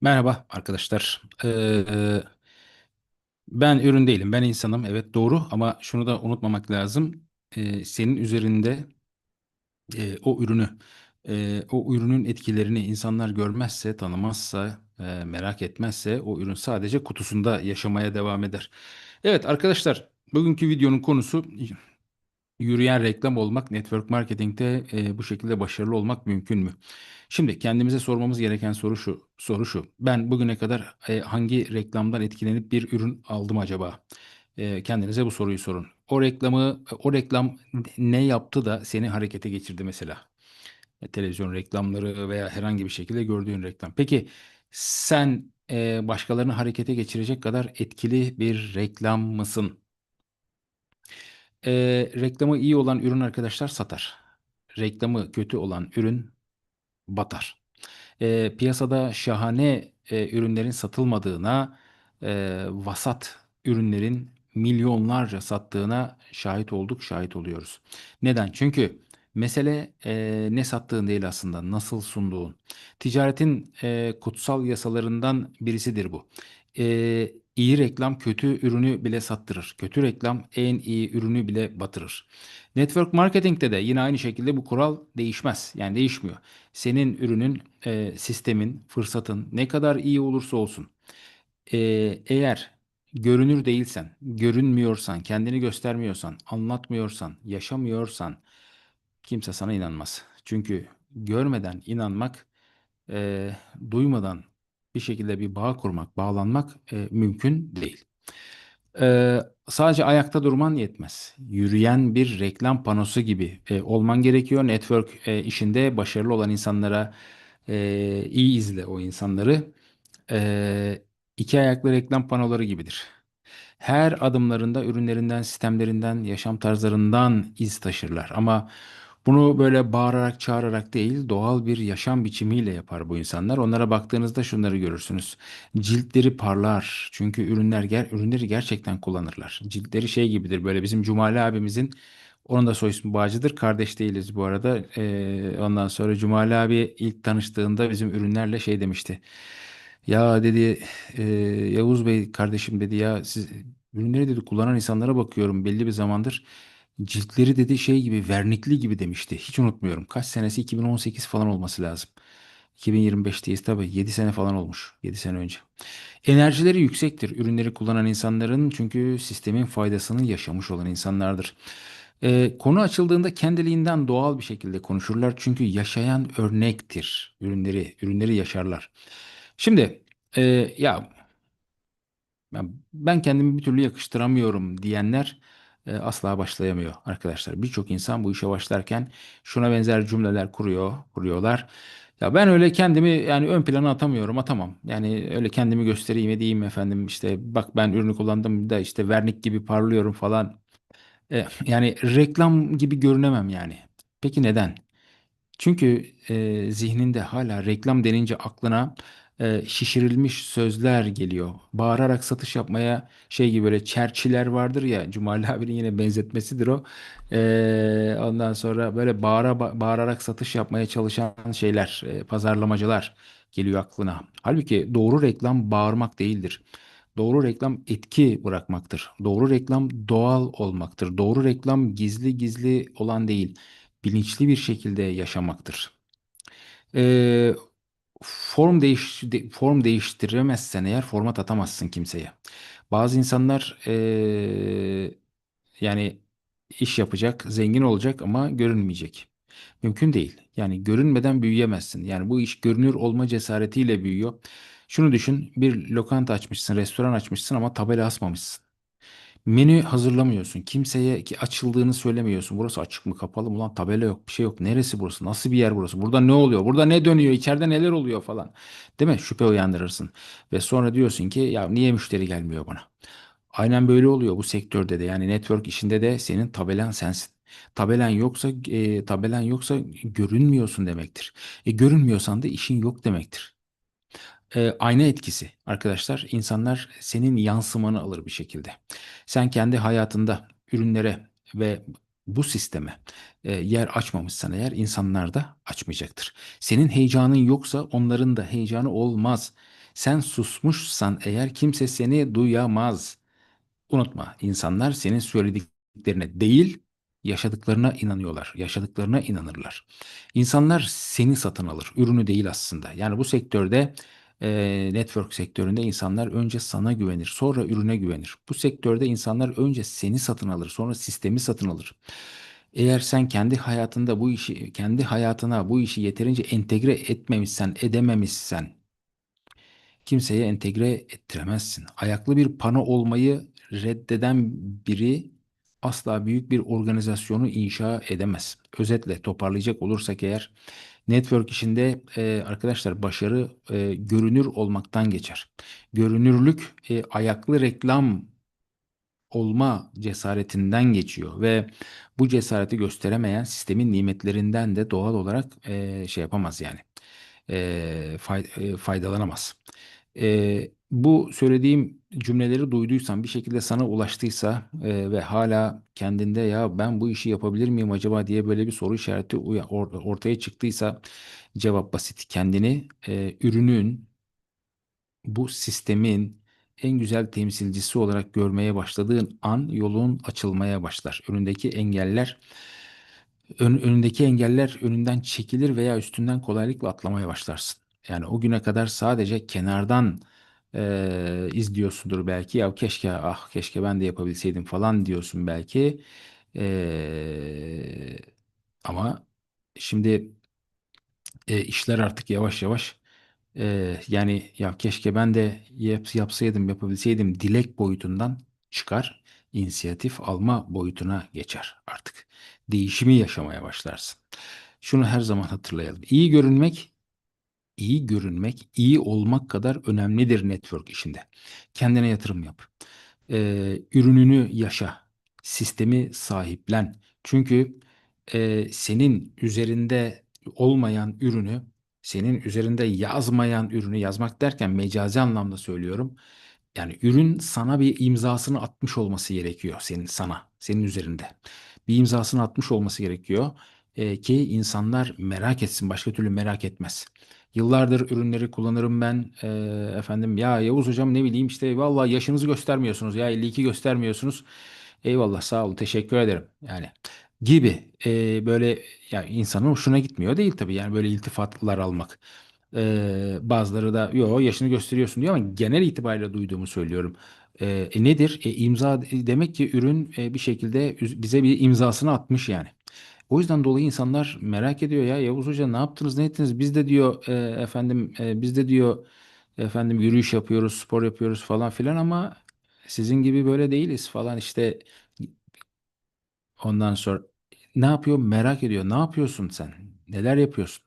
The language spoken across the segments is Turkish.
Merhaba arkadaşlar. Ee, ben ürün değilim, ben insanım. Evet doğru ama şunu da unutmamak lazım. Ee, senin üzerinde e, o ürünü, e, o ürünün etkilerini insanlar görmezse, tanımazsa, e, merak etmezse o ürün sadece kutusunda yaşamaya devam eder. Evet arkadaşlar, bugünkü videonun konusu Yürüyen reklam olmak, network marketingte e, bu şekilde başarılı olmak mümkün mü? Şimdi kendimize sormamız gereken soru şu. Soru şu. Ben bugüne kadar e, hangi reklamdan etkilenip bir ürün aldım acaba? E, kendinize bu soruyu sorun. O reklamı, o reklam ne yaptı da seni harekete geçirdi mesela? E, televizyon reklamları veya herhangi bir şekilde gördüğün reklam. Peki sen e, başkalarını harekete geçirecek kadar etkili bir reklam mısın? Eee, reklamı iyi olan ürün arkadaşlar satar. Reklamı kötü olan ürün batar. Eee, piyasada şahane, eee, ürünlerin satılmadığına, eee, vasat ürünlerin milyonlarca sattığına şahit olduk, şahit oluyoruz. Neden? Çünkü mesele, eee, ne sattığın değil aslında, nasıl sunduğun. Ticaretin, eee, kutsal yasalarından birisidir bu. Eee, iyi reklam kötü ürünü bile sattırır. Kötü reklam en iyi ürünü bile batırır. Network marketing'te de yine aynı şekilde bu kural değişmez. Yani değişmiyor. Senin ürünün, eee, sistemin, fırsatın ne kadar iyi olursa olsun, eee, eğer görünür değilsen, görünmüyorsan, kendini göstermiyorsan, anlatmıyorsan, yaşamıyorsan kimse sana inanmaz. Çünkü görmeden inanmak, eee, duymadan bir şekilde bir bağ kurmak, bağlanmak, eee, mümkün değil. Eee, sadece ayakta durman yetmez. Yürüyen bir reklam panosu gibi, eee, olman gerekiyor. Network, eee, işinde başarılı olan insanlara, eee, iyi izle o insanları. Eee, iki ayaklı reklam panoları gibidir. Her adımlarında ürünlerinden, sistemlerinden, yaşam tarzlarından iz taşırlar. Ama bunu böyle bağırarak, çağırarak değil, doğal bir yaşam biçimiyle yapar bu insanlar. Onlara baktığınızda şunları görürsünüz. Ciltleri parlar. Çünkü ürünler ger ürünleri gerçekten kullanırlar. Ciltleri şey gibidir böyle bizim Cumali abimizin onun da soy ismi Bağcı'dır. Kardeş değiliz bu arada. Ee, ondan sonra Cumali abi ilk tanıştığında bizim ürünlerle şey demişti. Ya dedi e, Yavuz Bey kardeşim dedi ya siz ürünleri dedi kullanan insanlara bakıyorum belli bir zamandır. Ciltleri dedi şey gibi vernikli gibi demişti. Hiç unutmuyorum. Kaç senesi 2018 falan olması lazım. 2025'teyiz tabii 7 sene falan olmuş. 7 sene önce. Enerjileri yüksektir ürünleri kullanan insanların çünkü sistemin faydasını yaşamış olan insanlardır. Ee, konu açıldığında kendiliğinden doğal bir şekilde konuşurlar çünkü yaşayan örnektir ürünleri, ürünleri yaşarlar. Şimdi e, ya ben kendimi bir türlü yakıştıramıyorum diyenler e, asla başlayamıyor arkadaşlar. Birçok insan bu işe başlarken şuna benzer cümleler kuruyor, kuruyorlar. Ya ben öyle kendimi yani ön plana atamıyorum, atamam. Yani öyle kendimi göstereyim edeyim efendim işte bak ben ürünü kullandım da işte vernik gibi parlıyorum falan. E, yani reklam gibi görünemem yani. Peki neden? Çünkü e, zihninde hala reklam denince aklına e, şişirilmiş sözler geliyor. Bağırarak satış yapmaya şey gibi böyle çerçiler vardır ya Cumali abinin yine benzetmesidir o. E, ondan sonra böyle bağıra, ba- bağırarak satış yapmaya çalışan şeyler, e, pazarlamacılar geliyor aklına. Halbuki doğru reklam bağırmak değildir. Doğru reklam etki bırakmaktır. Doğru reklam doğal olmaktır. Doğru reklam gizli gizli olan değil bilinçli bir şekilde yaşamaktır. Ee, form değiş de- form değiştiremezsen eğer format atamazsın kimseye. Bazı insanlar ee, yani iş yapacak, zengin olacak ama görünmeyecek. Mümkün değil. Yani görünmeden büyüyemezsin. Yani bu iş görünür olma cesaretiyle büyüyor. Şunu düşün, bir lokanta açmışsın, restoran açmışsın ama tabela asmamışsın. Menü hazırlamıyorsun. Kimseye ki açıldığını söylemiyorsun. Burası açık mı kapalı mı lan tabela yok bir şey yok. Neresi burası? Nasıl bir yer burası? Burada ne oluyor? Burada ne dönüyor? İçeride neler oluyor falan. Değil mi? Şüphe uyandırırsın. Ve sonra diyorsun ki ya niye müşteri gelmiyor bana? Aynen böyle oluyor bu sektörde de. Yani network işinde de senin tabelan sensin. Tabelen yoksa e, tabelen yoksa görünmüyorsun demektir. E, görünmüyorsan da işin yok demektir. E, ayna etkisi arkadaşlar. İnsanlar senin yansımanı alır bir şekilde. Sen kendi hayatında ürünlere ve bu sisteme e, yer açmamışsan eğer insanlar da açmayacaktır. Senin heyecanın yoksa onların da heyecanı olmaz. Sen susmuşsan eğer kimse seni duyamaz. Unutma, insanlar senin söylediklerine değil, yaşadıklarına inanıyorlar. Yaşadıklarına inanırlar. İnsanlar seni satın alır, ürünü değil aslında. Yani bu sektörde, e, network sektöründe insanlar önce sana güvenir, sonra ürüne güvenir. Bu sektörde insanlar önce seni satın alır, sonra sistemi satın alır. Eğer sen kendi hayatında bu işi, kendi hayatına bu işi yeterince entegre etmemişsen, edememişsen, kimseye entegre ettiremezsin. Ayaklı bir pano olmayı reddeden biri asla büyük bir organizasyonu inşa edemez. Özetle toparlayacak olursak eğer network işinde e, arkadaşlar başarı e, görünür olmaktan geçer. Görünürlük e, ayaklı reklam olma cesaretinden geçiyor ve bu cesareti gösteremeyen sistemin nimetlerinden de doğal olarak e, şey yapamaz yani e, fay- e, faydalanamaz. E, bu söylediğim cümleleri duyduysan bir şekilde sana ulaştıysa e, ve hala kendinde ya ben bu işi yapabilir miyim acaba diye böyle bir soru işareti ortaya çıktıysa cevap basit. Kendini e, ürünün bu sistemin en güzel temsilcisi olarak görmeye başladığın an yolun açılmaya başlar. Önündeki engeller ön- önündeki engeller önünden çekilir veya üstünden kolaylıkla atlamaya başlarsın. Yani o güne kadar sadece kenardan eee, izliyorsundur belki. Ya keşke ah keşke ben de yapabilseydim falan diyorsun belki. Eee, ama şimdi e, işler artık yavaş yavaş e, yani ya keşke ben de yap, yapsaydım yapabilseydim dilek boyutundan çıkar inisiyatif alma boyutuna geçer artık. Değişimi yaşamaya başlarsın. Şunu her zaman hatırlayalım. İyi görünmek, iyi görünmek, iyi olmak kadar önemlidir network işinde. Kendine yatırım yap. Ee, ürününü yaşa. Sistemi sahiplen. Çünkü e, senin üzerinde olmayan ürünü, senin üzerinde yazmayan ürünü yazmak derken mecazi anlamda söylüyorum. Yani ürün sana bir imzasını atmış olması gerekiyor senin sana, senin üzerinde. Bir imzasını atmış olması gerekiyor ki insanlar merak etsin. Başka türlü merak etmez. Yıllardır ürünleri kullanırım ben. E, efendim ya Yavuz hocam ne bileyim işte vallahi yaşınızı göstermiyorsunuz ya 52 göstermiyorsunuz. Eyvallah sağ olun teşekkür ederim. Yani gibi e, böyle ya insanın hoşuna gitmiyor değil tabii yani böyle iltifatlar almak. E, bazıları da yo yaşını gösteriyorsun diyor ama genel itibariyle duyduğumu söylüyorum. E, e, nedir? E, imza demek ki ürün e, bir şekilde bize bir imzasını atmış yani. O yüzden dolayı insanlar merak ediyor ya Yavuz Hoca ne yaptınız ne ettiniz? Biz de diyor e, efendim e, biz de diyor efendim yürüyüş yapıyoruz, spor yapıyoruz falan filan ama sizin gibi böyle değiliz falan işte ondan sonra ne yapıyor merak ediyor. Ne yapıyorsun sen? Neler yapıyorsun?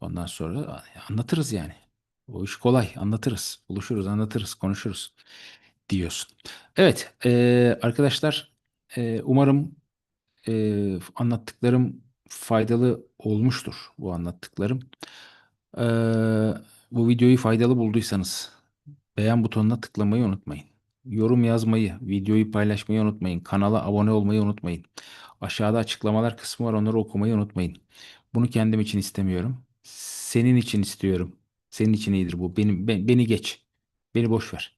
Ondan sonra anlatırız yani. O iş kolay anlatırız. Buluşuruz anlatırız konuşuruz diyorsun. Evet e, arkadaşlar e, umarım e, anlattıklarım faydalı olmuştur bu anlattıklarım. E, bu videoyu faydalı bulduysanız beğen butonuna tıklamayı unutmayın. Yorum yazmayı, videoyu paylaşmayı unutmayın. Kanala abone olmayı unutmayın. Aşağıda açıklamalar kısmı var onları okumayı unutmayın. Bunu kendim için istemiyorum. Senin için istiyorum. Senin için iyidir bu. Benim, be- beni geç. Beni boş ver.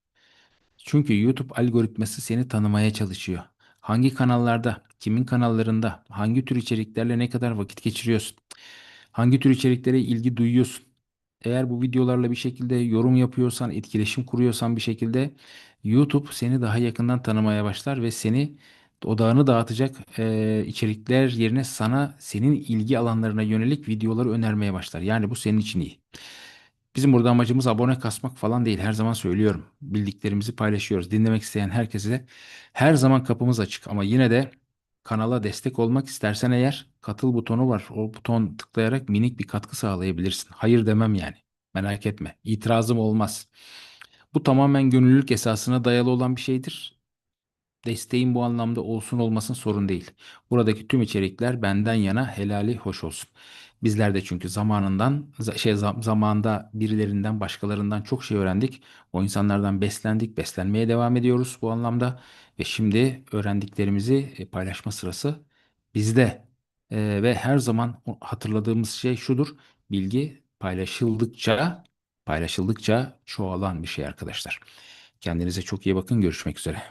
Çünkü YouTube algoritması seni tanımaya çalışıyor. Hangi kanallarda, kimin kanallarında, hangi tür içeriklerle ne kadar vakit geçiriyorsun? Hangi tür içeriklere ilgi duyuyorsun? Eğer bu videolarla bir şekilde yorum yapıyorsan, etkileşim kuruyorsan bir şekilde YouTube seni daha yakından tanımaya başlar ve seni odağını dağıtacak eee, içerikler yerine sana senin ilgi alanlarına yönelik videoları önermeye başlar. Yani bu senin için iyi. Bizim burada amacımız abone kasmak falan değil. Her zaman söylüyorum. Bildiklerimizi paylaşıyoruz. Dinlemek isteyen herkese de her zaman kapımız açık. Ama yine de kanala destek olmak istersen eğer katıl butonu var. O buton tıklayarak minik bir katkı sağlayabilirsin. Hayır demem yani. Merak etme. İtirazım olmaz. Bu tamamen gönüllülük esasına dayalı olan bir şeydir. Desteğin bu anlamda olsun olmasın sorun değil. Buradaki tüm içerikler benden yana helali hoş olsun. Bizler de çünkü zamanından za- şey zam- zamanda birilerinden başkalarından çok şey öğrendik. O insanlardan beslendik, beslenmeye devam ediyoruz bu anlamda ve şimdi öğrendiklerimizi e, paylaşma sırası bizde. E, ve her zaman hatırladığımız şey şudur. Bilgi paylaşıldıkça Paylaşıldıkça çoğalan bir şey arkadaşlar. Kendinize çok iyi bakın. Görüşmek üzere.